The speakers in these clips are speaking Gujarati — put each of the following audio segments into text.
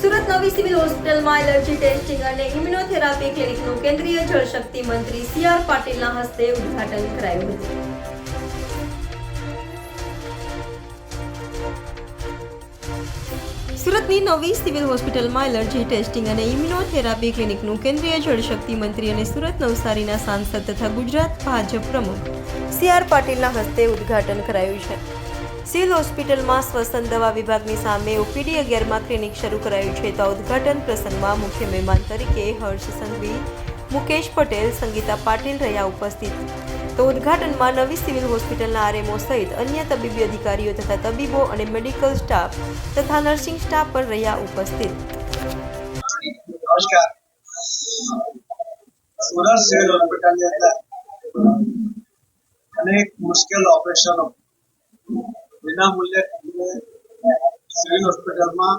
નવી સિવિલ હોસ્પિટલમાં એલર્જી ટેસ્ટિંગ અને ઇમ્યુનોથેરાપી ક્લિનિકનું કેન્દ્રીય જળશક્તિ મંત્રી સી આર પાટીલના હસ્તે ઉદઘાટન કરાયું હતું. સુરતની નવી સિવિલ હોસ્પિટલમાં એલર્જી ટેસ્ટિંગ અને ઇમ્યુનોથેરાપી ક્લિનિકનું કેન્દ્રીય જળશક્તિ મંત્રી અને સુરત નવસારીના સાંસદ તથા ગુજરાત ભાજપ પ્રમુખ સી આર પાટીલના હસ્તે ઉદ્ઘાટન કરાયું છે. સિવિલ હોસ્પિટલમાં શ્વસન દવા વિભાગની સામે ઓપીડી અગિયારમાં ક્લિનિક શરૂ કરાયું છે તો ઉદ્ઘાટન પ્રસંગમાં મુખ્ય મહેમાન તરીકે હર્ષ સંઘવી, મુકેશ પટેલ, સંગીતા પાટીલ રહ્યા ઉપસ્થિત. તો ઉદ્ઘાટનમાં નવી સિવિલ હોસ્પિટલના આરએમઓ સહિત અન્ય તબીબી અધિકારીઓ તથા તબીબો અને મેડિકલ સ્ટાફ તથા નર્સિંગ સ્ટાફ પણ રહ્યા ઉપસ્થિત. અનેક મુશ્કેલ ઓપરેશનો વિના સિવિલ હોસ્પિટલમાં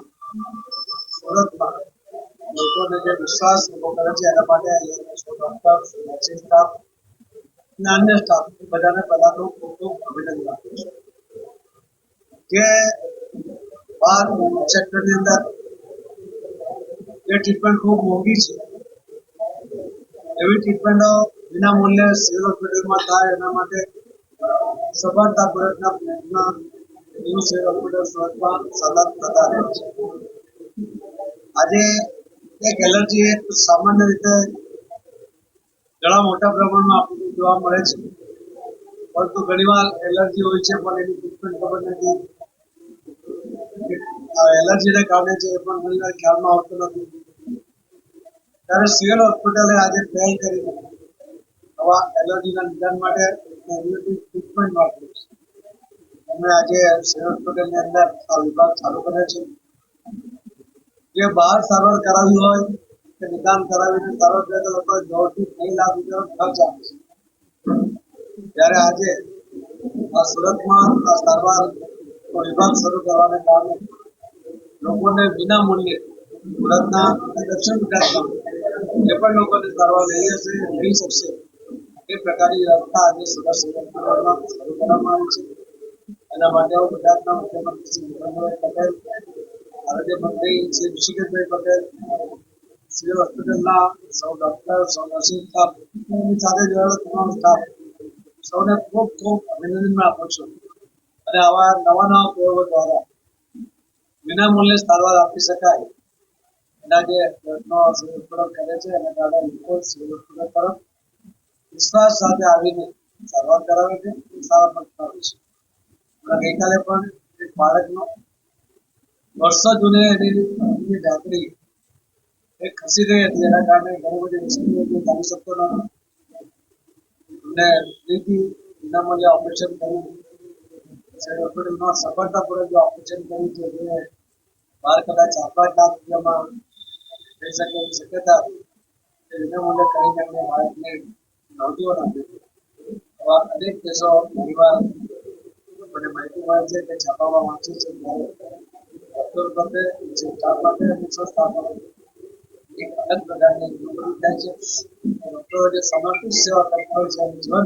સુરતમાં લોકોને જે વિશ્વાસ ઊભો કરે છે, એના માટે નર્સિંગ સ્ટાફ અને અન્ય સ્ટાફ બધાને પહેલા ખૂબ ખૂબ અભિનંદન આપું છું. કે બહાર સેક્ટરની અંદર જે ટ્રીટમેન્ટ ખૂબ મોંઘી છે, એવી ટ્રીટમેન્ટો વિના મૂલ્યે સિવિલ હોસ્પિટલમાં થાય એના માટે સફળતાપૂર્વકના પ્રયત્ન એલર્જી સામાન્ય રીતે ઘણા મોટા પ્રમાણમાં આપણને જોવા મળે છે. પરંતુ ઘણીવાર એલર્જી હોય છે, પણ એની ટ્રીટમેન્ટ ખબર નથી. એલર્જીને કારણે છે એ પણ ઘણીવાર ખ્યાલમાં આવતો નથી. ત્યારે સિવિલ હોસ્પિટલે આજે પહેલ કરી. આવા એલર્જીના નિદાન માટે ટ્રીટમેન્ટ માટે આજે સિવિલ હોસ્પિટલની અંદર આ વિભાગ ચાલુ કર્યો છે. જે બહાર સારવાર કરાવી હોય, કે નિદાન કરાવીને સારવાર કરે તો લોકો દોઢથી ત્રણ લાખ રૂપિયાનો ખર્ચ આવે છે. ત્યારે આજે આ સુરતમાં આ સારવાર વિભાગ શરૂ કરવાને કારણે લોકોને વિના મૂલ્યે સુરતના અને દક્ષિણ ગુજરાતના જે પણ લોકોને સારવાર લઈ હશે લઈ શકશે, એ પ્રકારની વ્યવસ્થા આજે સુરત શરૂ કરવામાં આવી છે. એના માટે હું ગુજરાતના મુખ્યમંત્રી શ્રી ભૂપેન્દ્રભાઈ પટેલ, આરોગ્ય મંત્રી, શ્રી ઋષિકેશભાઈ પટેલ સિવિલ હોસ્પિટલના સૌ ડોક્ટર, સૌ નર્સિંગ સ્ટાફ સાથે જોડાયેલો તમામ સ્ટાફ, સૌને ખૂબ ખૂબ અભિનંદન આપું છું. અને આવા નવા નવા પ્રયોગો દ્વારા વિના મૂલ્યે સારવાર આપી શકાય. એના જે પ્રયત્નો સિવિલ હોસ્પિટલ કરે છે અને દાદા લોકો સિવિલ હોસ્પિટલ તરફ વિશ્વાસ સાથે આવીને સારવાર કરાવે છે. સારા પણ કરાવે છે. ગઈકાલે પણ એક બાળકનો વર્ષો જૂને એની એની એ ખસી ગઈ હતી. એના કારણે ઘણી બધી મુશ્કેલીઓ હતી શકતો ન અને ફરીથી વિનામૂલ્યે ઓપરેશન કર્યું હોસ્પિટલમાં સફળતાપૂર્વક જે ઓપરેશન કર્યું છે જે બાર કદાચ પાંચ લાખ રૂપિયામાં થઈ શકે એવી શક્યતા હતી. એના વિનામૂલ્યે કરીને અમે બાળકને નવજીવન આપ્યું આવા અનેક કેસો ઘણીવાર મને માહિતી મળે છે કે છાપામાં વાંચે છે ત્યારે ડૉક્ટર માટે જે સ્ટાફ માટે અને સંસ્થા માટે એક અલગ પ્રકારની નોકરી થાય છે. ડૉક્ટરો જે સમર્પિત સેવા કરતા હોય છે જીવન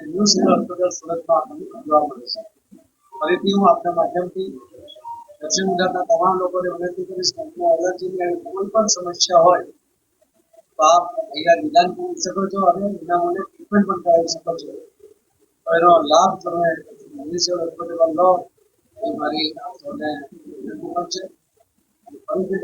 એ ન્યૂ સિવિલ હોસ્પિટલ સુરતમાં આપણને જોવા મળે છે. ફરીથી હું આપના માધ્યમથી દક્ષિણ ગુજરાતના તમામ લોકોને વિનંતી કરીશ કે તમને એલર્જીની આવી કોઈ પણ સમસ્યા હોય, તો આપ અહીંયા નિદાન કરી શકો છો અને વિનામૂલ્યે ટ્રીટમેન્ટ પણ કરાવી શકો છો. તો એનો લાભ તમે ન્યૂ સિવિલ હોસ્પિટલમાં લો એ મારી સૌને વિનંતી પણ છે ફરીથી